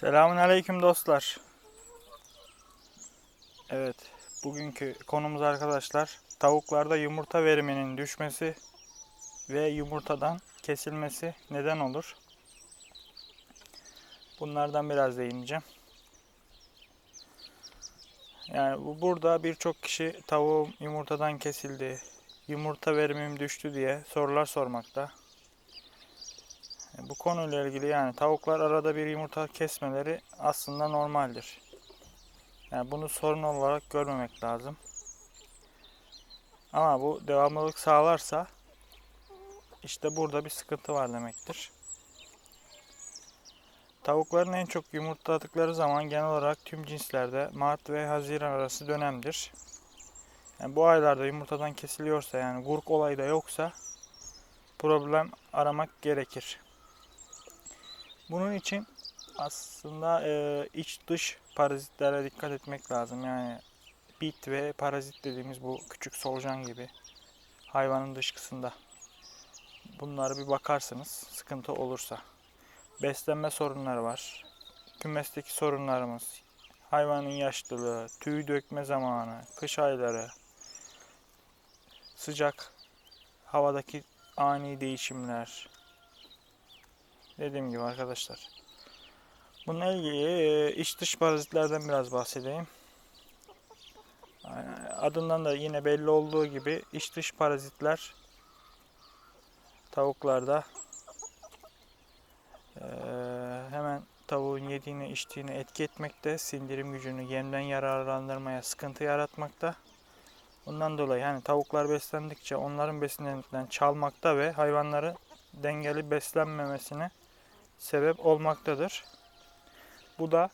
Selamun aleyküm dostlar. Evet, bugünkü konumuz arkadaşlar tavuklarda yumurta veriminin düşmesi ve yumurtadan kesilmesi neden olur? Bunlardan biraz değineceğim. Yani bu burada birçok kişi tavuğum yumurtadan kesildi, yumurta verimim düştü diye sorular sormakta. Bu konuyla ilgili yani tavuklar arada bir yumurta kesmeleri aslında normaldir. Yani bunu sorun olarak görmemek lazım. Ama bu devamlılık sağlarsa işte burada bir sıkıntı var demektir. Tavukların en çok yumurtladıkları zaman genel olarak tüm cinslerde Mart ve Haziran arası dönemdir. Yani bu aylarda yumurtadan kesiliyorsa yani gurk olayı da yoksa problem aramak gerekir. Bunun için aslında e, iç dış parazitlere dikkat etmek lazım. Yani bit ve parazit dediğimiz bu küçük solucan gibi hayvanın dışkısında. Bunlara bir bakarsınız sıkıntı olursa. Beslenme sorunları var. Kümesteki sorunlarımız, hayvanın yaşlılığı, tüy dökme zamanı, kış ayları, sıcak havadaki ani değişimler, Dediğim gibi arkadaşlar. Bununla ilgili e, iç dış parazitlerden biraz bahsedeyim. Adından da yine belli olduğu gibi iç dış parazitler tavuklarda e, hemen tavuğun yediğini içtiğini etki etmekte, sindirim gücünü yemden yararlandırmaya sıkıntı yaratmakta. Bundan dolayı hani tavuklar beslendikçe onların besinlerinden çalmakta ve hayvanları dengeli beslenmemesine sebep olmaktadır. Bu da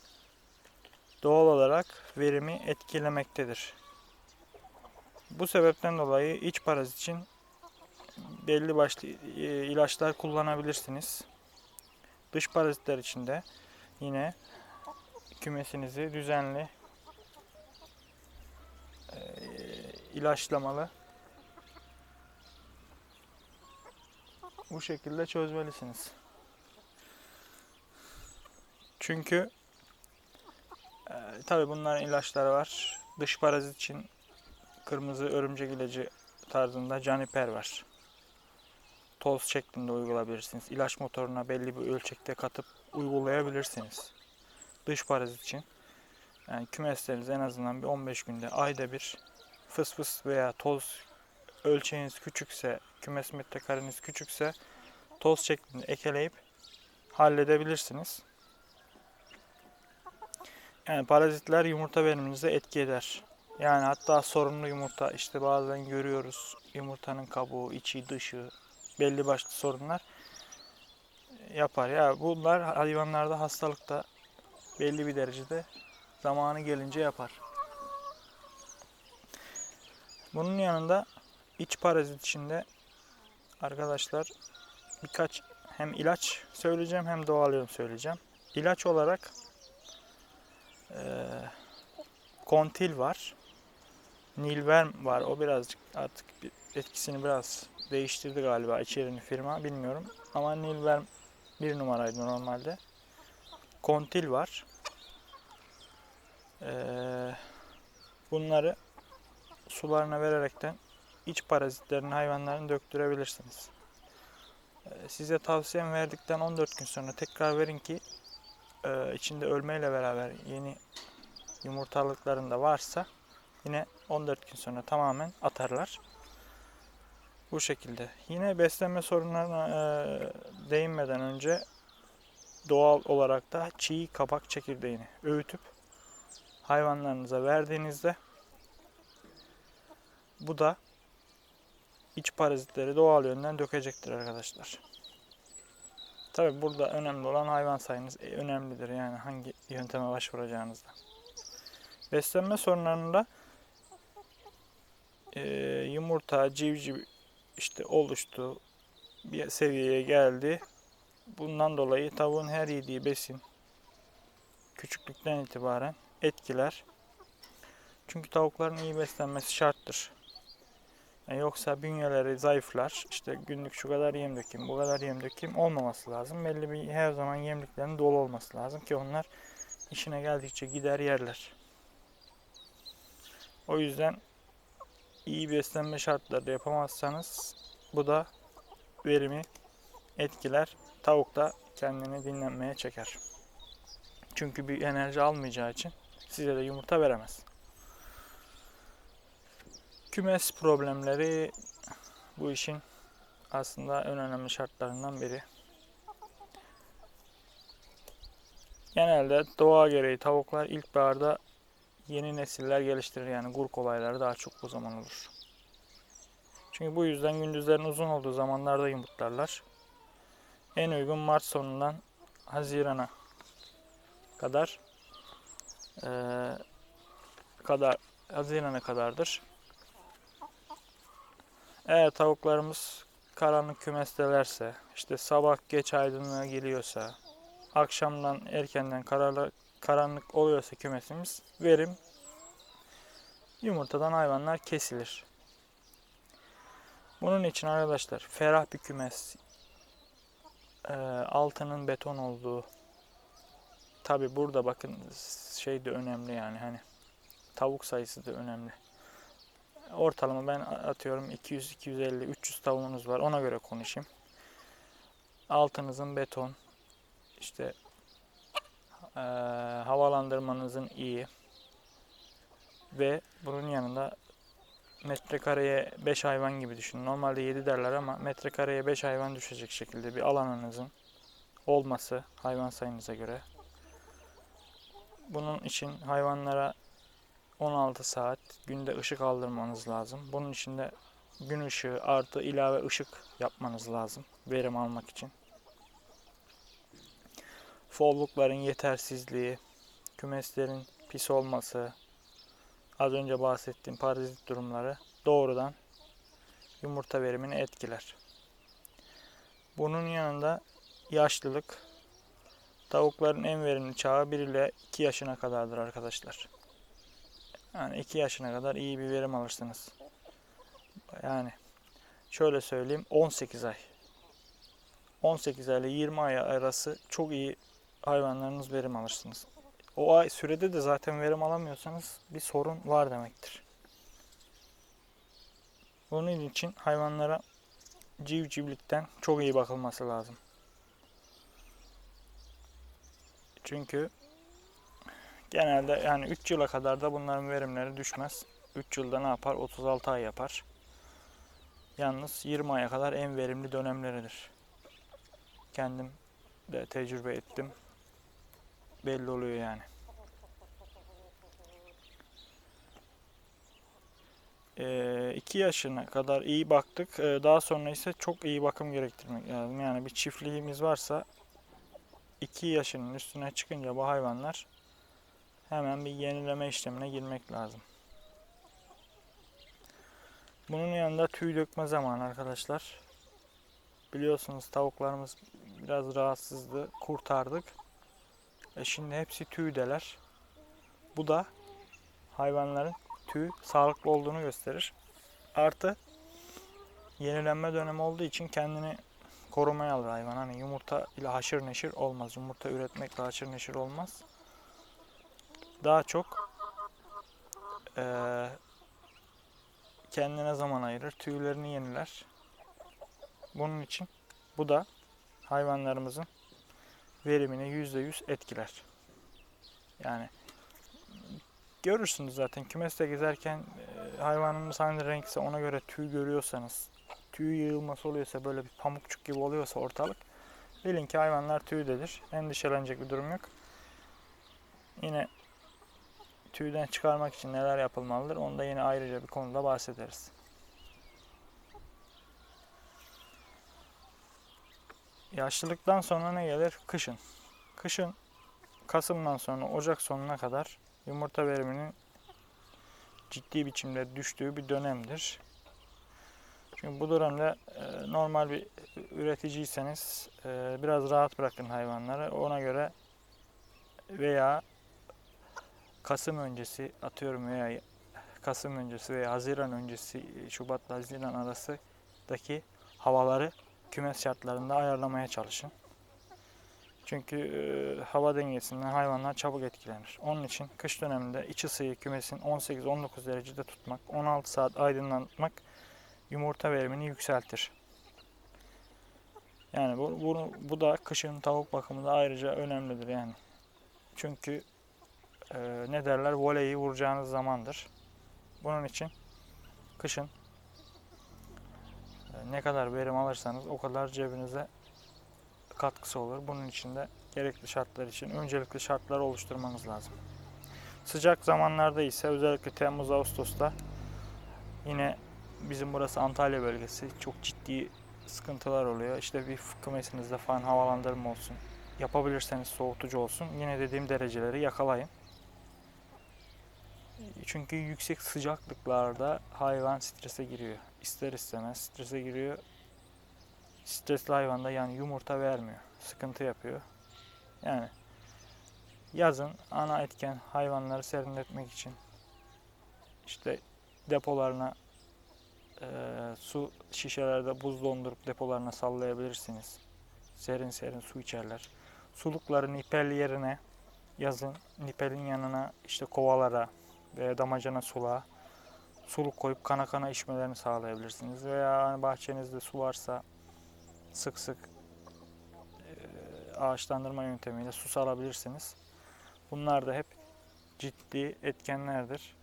doğal olarak verimi etkilemektedir. Bu sebepten dolayı iç parazit için belli başlı e, ilaçlar kullanabilirsiniz. Dış parazitler için de yine kümesinizi düzenli e, ilaçlamalı bu şekilde çözmelisiniz. Çünkü e, tabi bunların ilaçları var. Dış parazit için kırmızı örümcek ilacı tarzında caniper var. Toz şeklinde uygulayabilirsiniz. İlaç motoruna belli bir ölçekte katıp uygulayabilirsiniz. Dış parazit için. Yani kümesleriniz en azından bir 15 günde ayda bir fıs fıs veya toz ölçeğiniz küçükse, kümes metrekareniz küçükse toz şeklinde ekeleyip halledebilirsiniz. Yani parazitler yumurta veriminize etki eder. Yani hatta sorunlu yumurta işte bazen görüyoruz yumurtanın kabuğu, içi, dışı belli başlı sorunlar yapar. Ya bunlar hayvanlarda hastalıkta belli bir derecede zamanı gelince yapar. Bunun yanında iç parazit içinde arkadaşlar birkaç hem ilaç söyleyeceğim hem doğal yöntem söyleyeceğim. İlaç olarak e, kontil var. Nilverm var. O birazcık artık etkisini biraz değiştirdi galiba içerini firma bilmiyorum. Ama Nilverm bir numaraydı normalde. Kontil var. Ee, bunları sularına vererekten iç parazitlerini hayvanların döktürebilirsiniz. Ee, size tavsiyem verdikten 14 gün sonra tekrar verin ki e, içinde ölmeyle beraber yeni yumurtalıklarında varsa yine 14 gün sonra tamamen atarlar. Bu şekilde. Yine beslenme sorunlarına e, değinmeden önce doğal olarak da çiğ kabak çekirdeğini öğütüp hayvanlarınıza verdiğinizde bu da iç parazitleri doğal yönden dökecektir arkadaşlar. Tabi burada önemli olan hayvan sayınız e, önemlidir. Yani hangi yönteme başvuracağınızda. Beslenme sorunlarında e, yumurta, civciv işte oluştu. Bir seviyeye geldi. Bundan dolayı tavuğun her yediği besin küçüklükten itibaren etkiler. Çünkü tavukların iyi beslenmesi şarttır. E, yoksa bünyeleri zayıflar. İşte günlük şu kadar yem dökeyim, bu kadar yem dökeyim olmaması lazım. Belli bir her zaman yemliklerin dolu olması lazım ki onlar işine geldikçe gider yerler. O yüzden iyi beslenme şartları yapamazsanız bu da verimi etkiler. Tavuk da kendini dinlenmeye çeker. Çünkü bir enerji almayacağı için size de yumurta veremez. Kümes problemleri bu işin aslında en önemli şartlarından biri. Genelde doğa gereği tavuklar ilkbaharda yeni nesiller geliştirir. Yani gurk olayları daha çok bu zaman olur. Çünkü bu yüzden gündüzlerin uzun olduğu zamanlarda yumurtlarlar. En uygun Mart sonundan Haziran'a kadar eee, kadar Haziran'a kadardır. Eğer tavuklarımız karanlık kümestelerse, işte sabah geç aydınlığa geliyorsa, akşamdan erkenden kararlı, karanlık oluyorsa kümesimiz verim yumurtadan hayvanlar kesilir. Bunun için arkadaşlar ferah bir kümes, eee, altının beton olduğu, tabi burada bakın şey de önemli yani hani tavuk sayısı da önemli. Ortalama ben atıyorum 200, 250, 300 tavuğunuz var ona göre konuşayım. Altınızın beton, işte eee, havalandırmanızın iyi ve bunun yanında metrekareye 5 hayvan gibi düşünün. Normalde 7 derler ama metrekareye 5 hayvan düşecek şekilde bir alanınızın olması hayvan sayınıza göre. Bunun için hayvanlara 16 saat günde ışık aldırmanız lazım. Bunun için de gün ışığı artı ilave ışık yapmanız lazım verim almak için. Follukların yetersizliği, kümeslerin pis olması, az önce bahsettiğim parazit durumları doğrudan yumurta verimini etkiler. Bunun yanında yaşlılık, tavukların en verimli çağı 1 ile 2 yaşına kadardır arkadaşlar. Yani 2 yaşına kadar iyi bir verim alırsınız. Yani şöyle söyleyeyim 18 ay. 18 ay ile 20 ay arası çok iyi hayvanlarınız verim alırsınız. O ay sürede de zaten verim alamıyorsanız bir sorun var demektir. Bunun için hayvanlara civcivlikten çok iyi bakılması lazım. Çünkü genelde yani 3 yıla kadar da bunların verimleri düşmez. 3 yılda ne yapar? 36 ay yapar. Yalnız 20 aya kadar en verimli dönemleridir. Kendim de tecrübe ettim. Belli oluyor yani. 2 yaşına kadar iyi baktık. Ee, Daha sonra ise çok iyi bakım gerektirmek lazım. Yani bir çiftliğimiz varsa 2 yaşının üstüne çıkınca bu hayvanlar hemen bir yenileme işlemine girmek lazım. Bunun yanında tüy dökme zamanı arkadaşlar. Biliyorsunuz tavuklarımız biraz rahatsızdı. Kurtardık. E şimdi hepsi tüydeler. Bu da hayvanların tüy sağlıklı olduğunu gösterir. Artı yenilenme dönemi olduğu için kendini korumaya alır hayvan. Hani yumurta ile haşır neşir olmaz. Yumurta üretmekle haşır neşir olmaz. Daha çok eee, kendine zaman ayırır. Tüylerini yeniler. Bunun için bu da hayvanlarımızın verimini %100 etkiler. Yani görürsünüz zaten kümeste gezerken e, hayvanımız hangi renkse ona göre tüy görüyorsanız, tüy yığılması oluyorsa böyle bir pamukçuk gibi oluyorsa ortalık bilin ki hayvanlar tüydedir. Endişelenecek bir durum yok. Yine tüyden çıkarmak için neler yapılmalıdır onu da yine ayrıca bir konuda bahsederiz. Yaşlılıktan sonra ne gelir? Kışın. Kışın Kasım'dan sonra Ocak sonuna kadar yumurta veriminin ciddi biçimde düştüğü bir dönemdir. Çünkü bu dönemde e, normal bir üreticiyseniz e, biraz rahat bırakın hayvanları. Ona göre veya Kasım öncesi atıyorum veya Kasım öncesi veya Haziran öncesi Şubat'la Haziran arasındaki havaları kümes şartlarında ayarlamaya çalışın. Çünkü e, hava dengesinden hayvanlar çabuk etkilenir. Onun için kış döneminde iç ısıyı kümesin 18-19 derecede tutmak, 16 saat aydınlatmak yumurta verimini yükseltir. Yani bu, bunu, bu da kışın tavuk bakımında ayrıca önemlidir yani. Çünkü e, ne derler voleyi vuracağınız zamandır. Bunun için kışın e, ne kadar verim alırsanız o kadar cebinize katkısı olur. Bunun için de gerekli şartlar için öncelikli şartlar oluşturmanız lazım. Sıcak zamanlarda ise özellikle Temmuz Ağustos'ta yine bizim burası Antalya bölgesi çok ciddi sıkıntılar oluyor. İşte bir kümesinizde falan havalandırma olsun. Yapabilirseniz soğutucu olsun. Yine dediğim dereceleri yakalayın. Çünkü yüksek sıcaklıklarda hayvan strese giriyor. İster istemez strese giriyor. Stresli hayvan da yani yumurta vermiyor. Sıkıntı yapıyor. Yani yazın ana etken hayvanları serinletmek için işte depolarına eee, su şişelerde buz dondurup depolarına sallayabilirsiniz. Serin serin su içerler. Sulukları nipel yerine yazın nipelin yanına işte kovalara veya damacana suluğa suluk koyup kana kana içmelerini sağlayabilirsiniz. Veya hani bahçenizde su varsa sık sık ağaçlandırma yöntemiyle su salabilirsiniz. Bunlar da hep ciddi etkenlerdir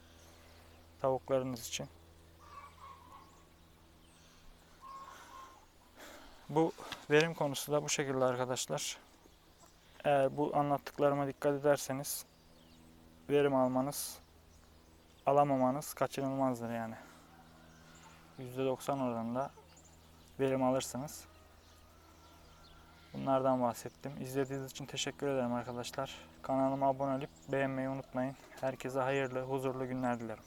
tavuklarınız için. Bu verim konusu da bu şekilde arkadaşlar. Eğer bu anlattıklarıma dikkat ederseniz verim almanız, alamamanız kaçınılmazdır yani. %90 oranında verim alırsınız. Bunlardan bahsettim. İzlediğiniz için teşekkür ederim arkadaşlar. Kanalıma abone olup beğenmeyi unutmayın. Herkese hayırlı, huzurlu günler dilerim.